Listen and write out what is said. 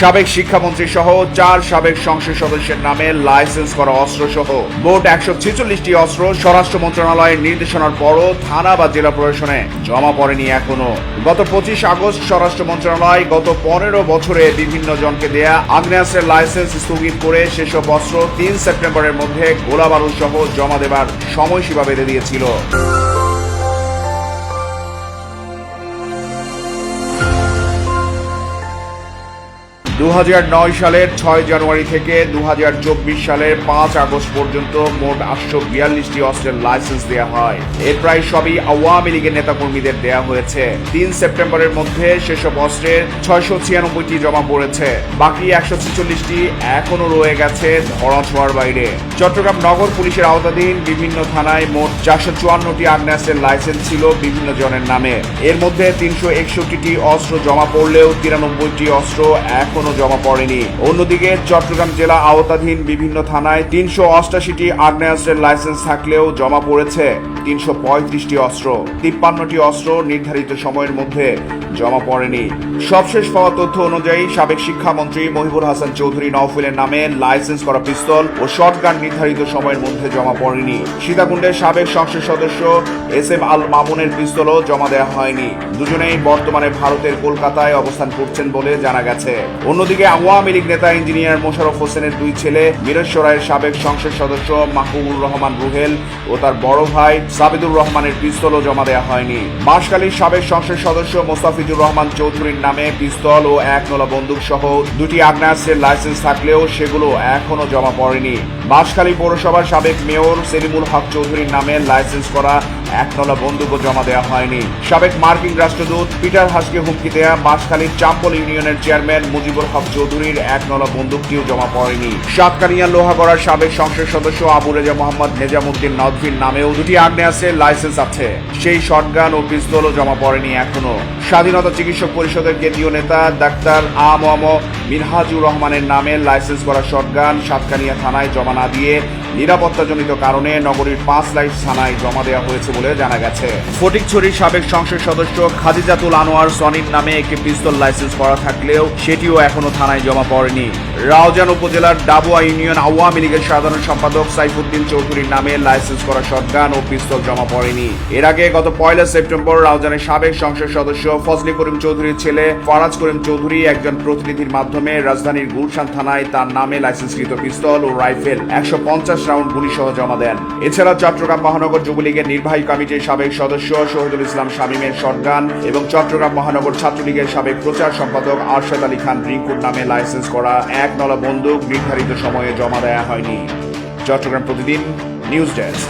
সাবেক শিক্ষামন্ত্রী সহ চার সাবেক সংসদ সদস্যের নামে লাইসেন্স করা অস্ত্র সহ মোট একশো ছেচল্লিশটি অস্ত্র স্বরাষ্ট্র মন্ত্রণালয়ের নির্দেশনার পরও থানা বা জেলা প্রশাসনে জমা পড়েনি এখনও। গত পঁচিশ আগস্ট স্বরাষ্ট্র মন্ত্রণালয় গত পনেরো বছরে বিভিন্ন জনকে দেয়া আগ্নেয়াস্ত্রের লাইসেন্স স্থগিত করে সেসব অস্ত্র তিন সেপ্টেম্বরের মধ্যে গোলাবারুদ সহ জমা দেবার সময়সীমা বেঁধে দিয়েছিল। দু হাজার নয় সালের ছয় জানুয়ারি থেকে দু হাজার চব্বিশ সালের পাঁচ আগস্ট পর্যন্ত মোট আটশো বিয়াল্লিশটি অস্ত্রের লাইসেন্স দেওয়া হয়। এর প্রায় সবই আওয়ামী লীগের নেতাকর্মীদের দেয়া হয়েছে। তিন সেপ্টেম্বরের মধ্যে সেসব অস্ত্রের ছয়শো ছিয়ানব্বইটি জমা পড়েছে। বাকি একশো ছেচল্লিশটি এখনও রয়ে গেছে ধরা বাইরে। চট্টগ্রাম নগর পুলিশের আওতাধীন বিভিন্ন থানায় মোট চারশো চুয়ান্নটি আগ্নেয়াস্ত্রের লাইসেন্স ছিল বিভিন্ন জনের নামে। এর মধ্যে তিনশো একষট্টিটি অস্ত্র জমা পড়লেও তিরানব্বইটি অস্ত্র এখনও জমা পড়েনি। অন্যদিকে চট্টগ্রাম জেলা আওতাধীন বিভিন্ন থানায় তিনশো অষ্টাশিটি আগ্নেয়াস্ত্রের লাইসেন্স থাকলেও জমা পড়েছে তিনশো পঁয়ত্রিশটি অস্ত্র। তিপ্পান্নটি অস্ত্র নির্ধারিত সময়ের মধ্যে জমা পড়েনি। সবশেষ পাওয়া তথ্য অনুযায়ী সাবেক শিক্ষামন্ত্রী মহিবুল হাসান চৌধুরী নওফিলের নামে লাইসেন্স করা পিস্তল ও শটগান নির্ধারিত সময়ের মধ্যে জমা পড়েনি। সীতাকুণ্ডের সাবেক সংসদ সদস্য এস এম আল মামুনের পিস্তলও জমা দেওয়া হয়নি। দুজনেই বর্তমানে ভারতের কলকাতায় অবস্থান করছেন বলে জানা গেছে। অন্যদিকে আওয়ামী লীগ নেতা ইঞ্জিনিয়ার মোশারফ হোসেনের দুই ছেলে মিরেশ্বরায়ের সাবেক সংসদ সদস্য মাহবুবুর রহমান রুহেল ও তার বড় ভাই সাবিদুর রহমানের পিস্তলও জমা দেওয়া হয়নি। বাঁশখালীর সাবেক সংসদ সদস্য মোস্তাফিজুর রহমান চৌধুরীর নামে পিস্তল ও এক নলা বন্দুক সহ দুটি আগ্নেয়াস্ত্রের লাইসেন্স থাকলেও সেগুলো এখনও জমা পড়েনি। বাঁশখালী পৌরসভার সাবেক মেয়র সেলিমুল হক চৌধুরীর নামে লাইসেন্স করা এক নলা বন্দুকও জমা দেওয়া হয়নি। সাবেক মার্কিন রাষ্ট্রদূত পিটার হাসকে হুমকি দেয়া বাঁশখালীর চাম্পল ইউনিয়নের চেয়ারম্যান মুজিবুর হক চৌধুরীর এক নলা বন্দুকটিও জমা পড়েনি। সাতকানিয়া লোহাগড়ার সাবেক সংসদ সদস্য আবু রেজা মোহাম্মদ নেজামুদ্দিন নদভির নামেও দুটি আগ্নেয়াস্ত্রের লাইসেন্স আছে। সেই শটগান ও পিস্তলও জমা পড়েনি এখনও। স্বাধীনতা চিকিৎসক পরিষদের কেন্দ্রীয় নেতা ডাক্তার আ মোহাম্মদ মিনহাজুর রহমানের নামে লাইসেন্স করা শটগান সাতকানিয়া থানায় জমা না দিয়ে নিরাপত্তাজনিত কারণে নগরীর পাঁচ লাইট থানায় জমা দেওয়া হয়েছে বলে জানা গেছে। ফটিকছড়ির সাবেক সংসদ সদস্য খাদিজাতুল আনোয়ার সনির নামে একটি পিস্তল লাইসেন্স করা থাকলেও সেটিও এখনও থানায় জমা পড়েনি। রাউজান উপজেলার ডাবুয়া ইউনিয়ন আওয়ামী লীগের সাধারণ সম্পাদক সাইফুদ্দিন চৌধুরীর নামে লাইসেন্স করা শটগান ও পিস্তল জমা পড়েনি। এর আগে গত পয়লা সেপ্টেম্বর রাউজানের সাবেক সংসদ সদস্য ফজলি করিম চৌধুরীর ছেলে ফরাজ করিম চৌধুরী একজন প্রতিনিধির মাধ্যমে রাজধানীর গুলশান থানায় তার নামে লাইসেন্সকৃত পিস্তল ও রাইফেল একশো পঞ্চাশ রাউন্ড গুলি সহ জমা দেন। এছাড়া চট্টগ্রাম মহানগর যুবলীগের নির্বাহী কমিটির সাবেক সদস্য শহীদুল ইসলাম শামীমের শটগান এবং চট্টগ্রাম মহানগর ছাত্রলীগের সাবেক প্রচার সম্পাদক আরশাদ আলী খান রিঙ্কুর নামে লাইসেন্স করা এক নলা বন্দুক নির্ধারিত সময়ে জমা দেয়া হয়নি। চট্টগ্রাম প্রতিদিন নিউজ ডেস্ক।